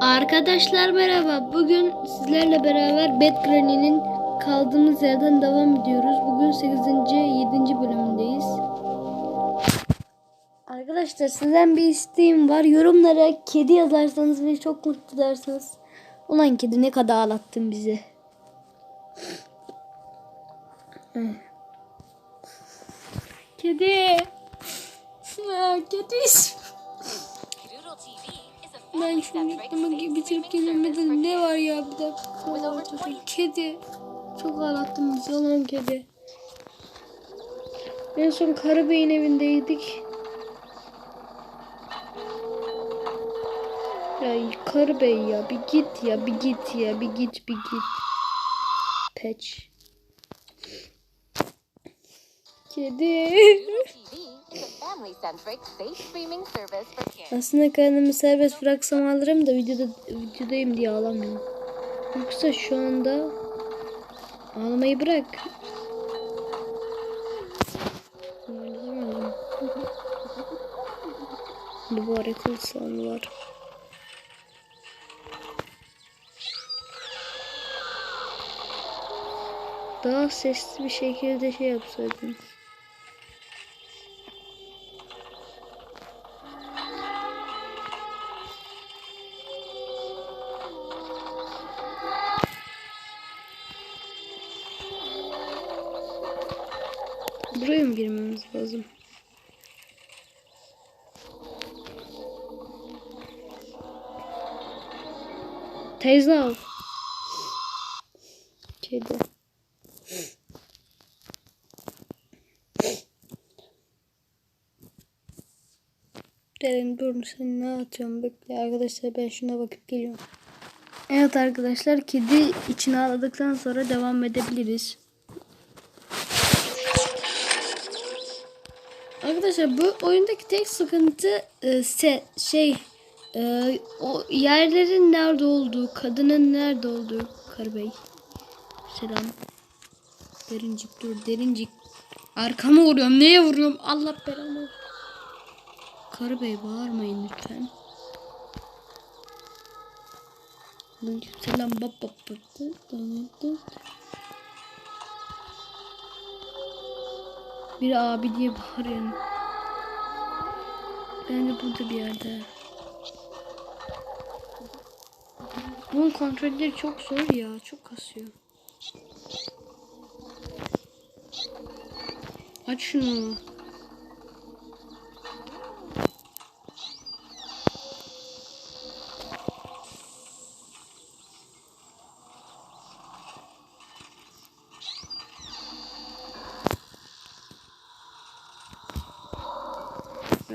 Arkadaşlar merhaba. Bugün sizlerle beraber Bad Granny'nin kaldığımız yerden devam ediyoruz. Bugün 8. 7. bölümündeyiz. Arkadaşlar sizden bir isteğim var. Yorumlara kedi yazarsanız beni çok mutlu edersiniz. Ulan kedi ne kadar ağlattın bizi. Kedi. Kedi TV a Ben şu family-centric reklama safe gibi streaming tepkilemede service for ne var ya bir dakika. Kedi. Çok ağlattın bizi olan kedi. En son Karabey'in evindeydik. Ya Karabey ya bir git ya bir git ya bir git bir git. Patch. Kids. Aslında kendimi serbest bıraksam alırım da videoda videodayım diye ağlamıyorum. Yoksa şu anda ağlamayı bırak. Duvar yıkılsan var. Daha sesli bir şekilde şey yapsaydım. Buraya mı girmemiz lazım? Teyze al. Kedi. Derin dur sen ne atıyorsun bekle arkadaşlar ben şuna bakıp geliyorum. Evet arkadaşlar kedi içine ağladıktan sonra devam edebiliriz. Arkadaşlar bu oyundaki tek sıkıntı e, se, şey e, o yerlerin nerede olduğu, kadının nerede olduğu Karabey. Selam. Derincik dur derincik. Arkama vuruyorum. Neye vuruyorum? Allah belanı. Karabey bağırmayın lütfen. Selam bab bab bab. Bir abi diye bağırıyor. Bence burada bir yerde. Bunun kontrolleri çok zor ya. Çok kasıyor. Aç şunu.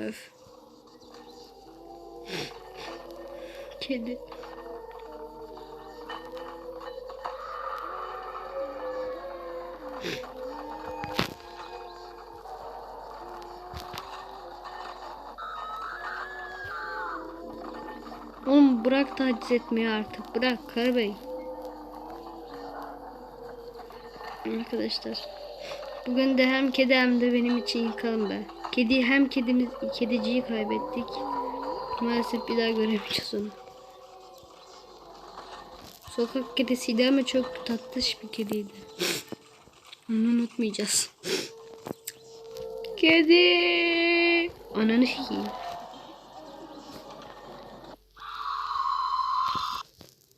Öf. Kedi. Oğlum bırak taciz etmeyi artık. Bırak Karabey. Arkadaşlar. Bugün de hem kedi hem de benim için yıkalım be. Kedi hem kedimiz kediciyi kaybettik. Maalesef bir daha göremeyeceğiz onu. Sokak kedisiydi ama çok tatlış bir kediydi. Onu unutmayacağız. Kedi. Ananı sikeyim.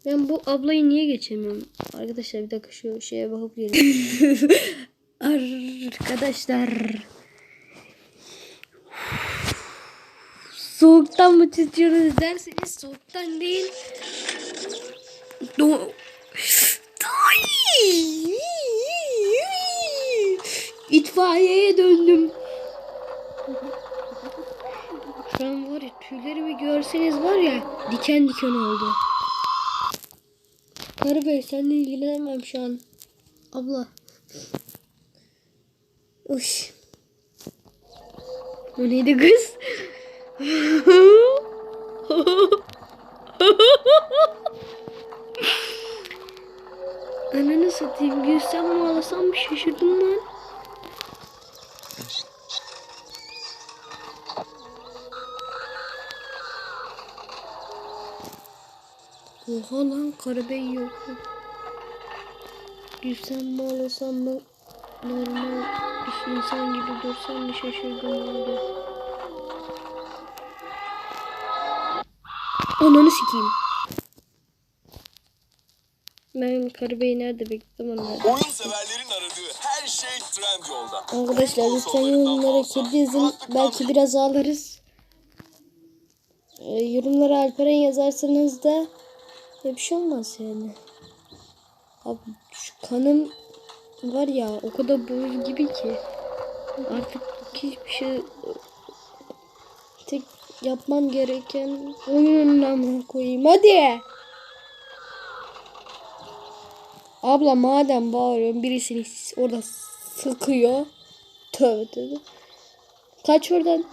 Ben bu ablayı niye geçemiyorum? Arkadaşlar bir dakika şu şeye bakıp gelin. Arkadaşlar. Soğuktan mı titriyoruz derseniz soğuktan değil. Do! İtfaiyeye döndüm. Şu an var ya tüylerimi görseniz var ya diken diken oldu. Karı Bey seninle ilgilenemem şu an. Abla. Uş. O neydi kız? Ananı satayım. Gülsem mi ağlasam mı şaşırdım lan. Oha lan Karabey yok. Gülsem mi ağlasam mı? Normal bir insan gibi dursam mı şaşırdım oldu. Ananı sikeyim. Ben Karabey'i nerede bekledim onları? Oyun severlerin aradığı her şey Trendyol'da. Arkadaşlar lütfen yorumlara kedi yazın. kulaklıktan Belki biraz ağlarız. Ee, yorumlara Alperen yazarsanız da ya bir şey olmaz yani. Abi şu kanım var ya o kadar buz gibi ki. Artık hiçbir şey tek yapmam gereken oyundan koyayım. Hadi. Abla madem bağırıyorum birisini orada sıkıyor. Tövbe tövbe. Kaç oradan.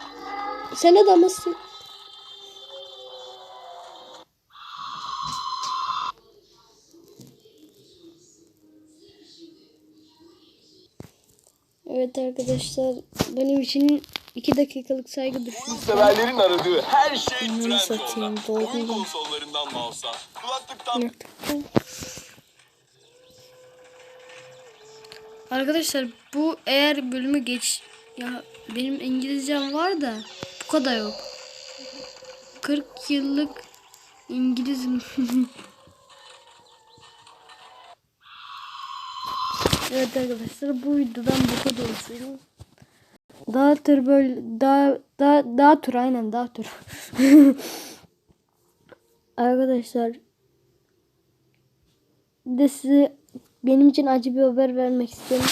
Sen adamısın. Evet arkadaşlar benim için iki dakikalık saygı Oyun düşün. severlerin aradığı her şey Ananı satayım, Trendyol'da. doğru Oyun mu? konsollarından mouse'a, kulaklıktan Arkadaşlar bu eğer bölümü geç ya benim İngilizcem var da bu kadar yok. 40 yıllık İngilizim. evet arkadaşlar bu videodan bu kadar olsun. Daha tür böyle daha daha daha tur aynen daha tur. arkadaşlar de size benim için acı bir haber vermek istiyorum.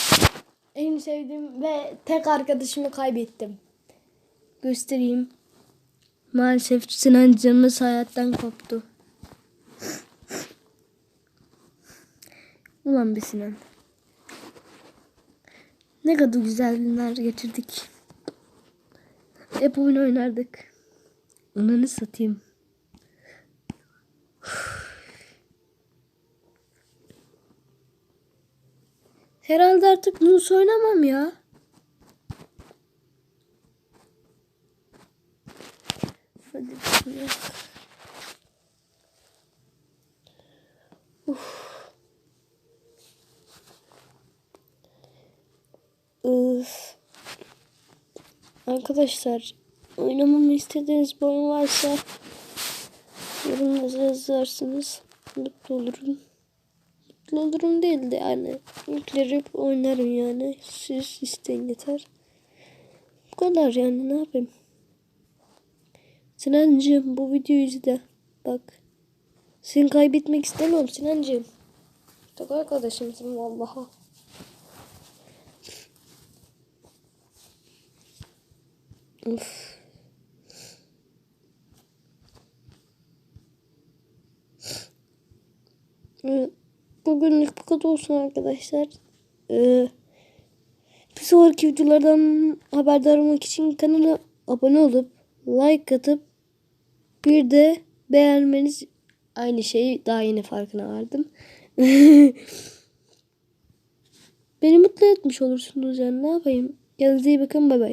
En sevdiğim ve tek arkadaşımı kaybettim. Göstereyim. Maalesef Sinan canımız hayattan koptu. Ulan be Sinan. Ne kadar güzel günler geçirdik. Hep oyun oynardık. Ananı satayım. Herhalde artık bunu oynamam ya. Arkadaşlar oynamamı istediğiniz bir oyun varsa yorumlara yazarsınız. Mutlu olurum. Mutlu olurum değil de yani yüklerip oynarım yani. Siz isteyin yeter. Bu kadar yani ne yapayım? Sinancığım bu videoyu izle. Bak. Seni kaybetmek istemiyorum Sinancığım. Çok arkadaşımsın vallahi Uf. Evet. Bugünlük bu kadar olsun arkadaşlar. Ee, bir sonraki videolardan haberdar olmak için kanala abone olup like atıp bir de beğenmeniz aynı şeyi daha yeni farkına vardım. Beni mutlu etmiş olursunuz yani ne yapayım. Kendinize iyi bakın bay bay.